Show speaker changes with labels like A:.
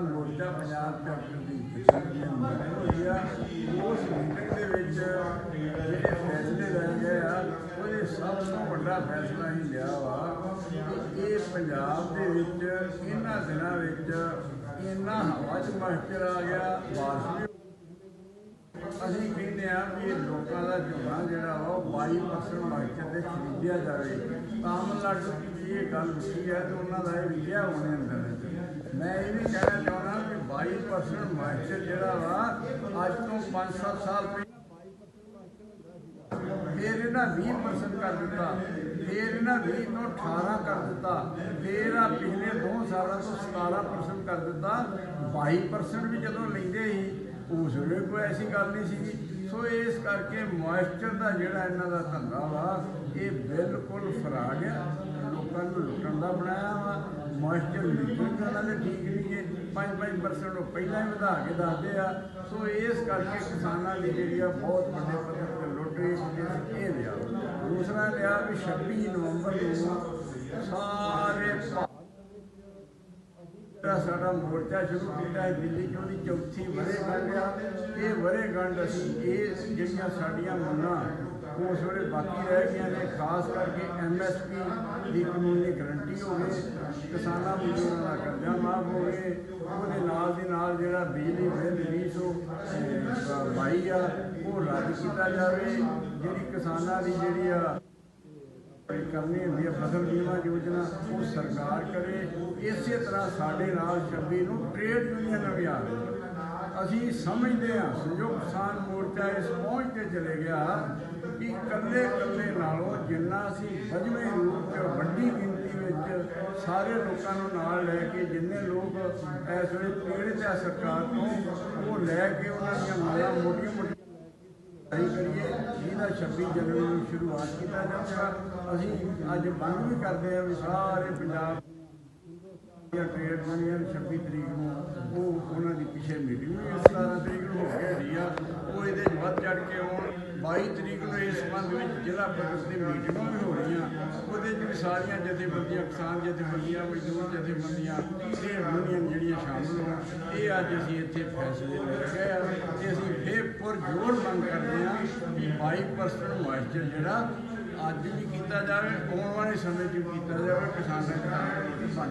A: ਮੋਰਚਾ ਪੰਜਾਬ ਚੈਪਟਰ ਦੀ ਮੀਟਿੰਗ ਹੋਈ ਆ। ਉਸ ਮੀਟਿੰਗ ਦੇ ਵਿੱਚ ਜਿਹੜੇ ਫੈਸਲੇ ਲਏ ਗਏ ਆ, ਉਹਦੇ ਸਭ ਤੋਂ ਵੱਡਾ ਫੈਸਲਾ ਹੀ ਲਿਆ ਵਾ ਇਹ ਪੰਜਾਬ ਦੇ ਵਿੱਚ, ਇਹਨਾਂ ਦਿਨਾਂ ਵਿੱਚ ਇੰਨਾ ਹਵਾ ਚ ਆ ਗਿਆ, ਬਾਰਿਸ਼ ਅਸੀਂ ਕਹਿੰਦੇ ਆ ਵੀ ਲੋਕਾਂ ਦਾ ਝੋਨਾ ਜਿਹੜਾ ਵਾ, ਉਹ 22% ਮਾਰਕੀਟ ਦੇ ਖਰੀਦਿਆ ਜਾਵੇ। ਤਾਮਿਲਨਾਡੂ ਦੀ ਇਹ ਗੱਲ ਹੁੰਦੀ ਹੈ ਤੇ ਉਹਨਾਂ ਦਾ ਇਹ ਵਿਕਿਆ ਹੋਣੇ ਇਹ ਵੀ ਕਹਿਣਾ ਚਾਹੁੰਦਾ ਕਿ 22% ਮਾਰਕੀਟ ਜਿਹੜਾ ਵਾ, ਅੱਜ ਤੋਂ 5-7 ਸਾਲ ਪਹਿਲਾਂ ਫਿਰ ਇਹਨਾਂ 20% ਕਰ ਦਿੱਤਾ, ਫਿਰ ਇਹਨਾਂ 20 ਤੋਂ 18 ਕਰ ਦਿੱਤਾ, ਫਿਰ ਆ ਪਿਛਲੇ 2 ਸਾਲਾਂ ਤੋਂ 17% ਕਰ ਦਿੱਤਾ 22% ਵੀ ਜਦੋਂ ਲੈਂਦੇ ਸੀ, ਉਸ ਵੇਲੇ ਕੋਈ ਐਸੀ ਗੱਲ ਨਹੀਂ ਸੀਗੀ। ਸੋ ਇਸ ਕਰਕੇ ਮੋਇਸਚਰ ਦਾ ਜਿਹੜਾ ਇਹਨਾਂ ਦਾ ਧੰਦਾ ਵਾ, ਇਹ ਬਿਲਕੁਲ ਫਰਾ ਗਿਆ ਲੋਕਾਂ ਨੂੰ ਲੁੱਟਣ ਦਾ ਬਣਾਇਆ ਵਾ। ਮੋਇਸਚਰ ਲਿਖਣ ਦਾ ਨਾਲੇ ਠੀਕ ਨਹੀਂ ਹੈ 5-5% ਉਹ ਪਹਿਲਾਂ ਹੀ ਵਧਾ ਕੇ ਦੱਸਦੇ ਆ। ਸੋ ਇਸ ਕਰਕੇ ਕਿਸਾਨਾਂ ਦੀ ਜਿਹੜੀ ਆ ਬਹੁਤ ਵੱਡੇ ਪੱਧਰ ਤੇ ਲੁੱਟ ਇਹ ਇਹ ਲਿਆ। ਦੂਸਰਾ ਲਿਆ ਵੀ 26 ਨਵੰਬਰ ਨੂੰ ਸਾਰੇ ਭਾ- ਜਿਹੜਾ ਸਾਡਾ ਮੋਰਚਾ ਸ਼ੁਰੂ ਕੀਤਾ ਹੈ, ਦਿੱਲੀ ਚੋਂ ਦੀ ਚੌਥੀ ਵਰੇਗੰਢ ਆ ਇਹ ਵਰੇਗੰਢ ਅਸੀਂ ਇਹ ਜਿਹੜੀਆਂ ਸਾਡੀਆਂ ਮੰਗਾਂ ਉਸ ਵੇਲੇ ਬਾਕੀ ਰਹਿ ਗਈਆਂ ਨੇ, ਖਾਸ ਕਰਕੇ ਐਮਐਸਪੀ ਦੀ ਕਾਨੂੰਨੀ ਗਰੰਟੀ ਹੋਵੇ ਕਿਸਾਨਾਂ ਮਜ਼ਦੂਰਾਂ ਦਾ ਕਰਜ਼ਾ ਮਾਫ ਹੋਵੇ ਉਹਦੇ ਨਾਲ ਦੀ ਨਾਲ ਜਿਹੜਾ ਬਿਜਲੀ ਬਿੱਲ 2022 ਆ, ਉਹ ਰੱਦ ਕੀਤਾ ਜਾਵੇ। ਜਿਹੜੀ ਕਿਸਾਨਾਂ ਦੀ ਜਿਹੜੀ ਆ ਕਰਨੀ ਹੁੰਦੀ ਹੈ ਫਸਲ ਬੀਮਾ ਯੋਜਨਾ ਉਹ ਸਰਕਾਰ ਕਰੇ, ਇਸੇ ਤਰ੍ਹਾਂ ਸਾਡੇ ਨਾਲ 26 ਨੂੰ ਟ੍ਰੇਡ ਯੂਨੀਅਨ ਵੀ ਆ ਅਸੀਂ ਸਮਝਦੇ ਹਾਂ ਸੰਯੁਕਤ ਕਿਸਾਨ ਮੋਰਚਾ ਇਸ ਪਹੁੰਚ ਤੇ ਚਲੇ ਗਿਆ ਕਿ ਇਕੱਲੇ ਇਕੱਲੇ ਨਾਲੋਂ ਜਿੰਨਾ ਅਸੀਂ ਵਜਵੇਂ ਰੂਪ ਤੇ ਵੱਡੀ ਗਿਣਤੀ ਵਿੱਚ ਸਾਰੇ ਲੋਕਾਂ ਨੂੰ ਨਾਲ ਲੈ ਕੇ ਜਿੰਨੇ ਲੋਕ ਇਸ ਵੇਲੇ ਪੀੜਤ ਹੈ ਸਰਕਾਰ ਤੋਂ, ਉਹ ਲੈ ਕੇ ਉਹਨਾਂ ਦੀਆਂ ਮੰਗਾਂ ਮੋਟੀਆਂ ਮੋਟੀਆਂ ਕਰੀਏ। ਜਿਹਦਾ 26 ਜਨਵਰੀ ਨੂੰ ਸ਼ੁਰੂਆਤ ਕੀਤਾ ਜਾਵੇਗਾ ਅਸੀਂ ਅੱਜ ਮੰਗ ਵੀ ਕਰਦੇ ਹਾਂ ਵੀ ਸਾਰੇ ਪੰਜਾਬ ਦੀਆਂ ਟ੍ਰੇਡ ਯੂਨੀਅਨ 26 ਤਰੀਕ ਨੂੰ। ਉਹ ਉਹਨਾਂ ਦੀ ਪਿੱਛੇ ਮੀਟਿੰਗ ਵੀ 17 ਤਰੀਕ ਨੂੰ ਹੋ ਕੇ ਹਟੀ ਆ ਉਹ ਇਹਦੇ ਵੱਧ ਚੜ ਕੇ ਆਉਣ। 22 ਤਰੀਕ ਨੂੰ ਇਸ ਸੰਬੰਧ ਵਿੱਚ ਜ਼ਿਲ੍ਹਾ ਪੱਧਰ ਦੀ ਮੀਟਿੰਗਾਂ ਵੀ ਹੋ ਰਹੀਆਂ। ਉਹਦੇ 'ਚ ਵੀ ਸਾਰੀਆਂ ਜਥੇਬੰਦੀਆਂ, ਕਿਸਾਨ ਜਥੇਬੰਦੀਆਂ, ਮਜ਼ਦੂਰ ਜਥੇਬੰਦੀਆਂ ਟ੍ਰੇਡ ਯੂਨੀਅਨ ਜਿਹੜੀਆਂ ਸ਼ਾਮਲ ਹੋਣ। ਇਹ ਅੱਜ ਅਸੀਂ ਇੱਥੇ ਫੈਸਲੇ ਲੈ ਗਏ ਆ ਤੇ ਅਸੀਂ ਫੇਰ ਪੁਰਜੋਰ ਮੰਗ ਕਰਦੇ ਹਾਂ ਕਿ 22% ਮੋਇਸਚਰ ਜਿਹੜਾ ਅੱਜ ਵੀ ਕੀਤਾ ਜਾਵੇ, ਆਉਣ ਵਾਲੇ ਸਮੇਂ 'ਚ ਵੀ ਕੀਤਾ ਜਾਵੇ, ਕਿਸਾਨਾਂ ਦਾ ਬਣ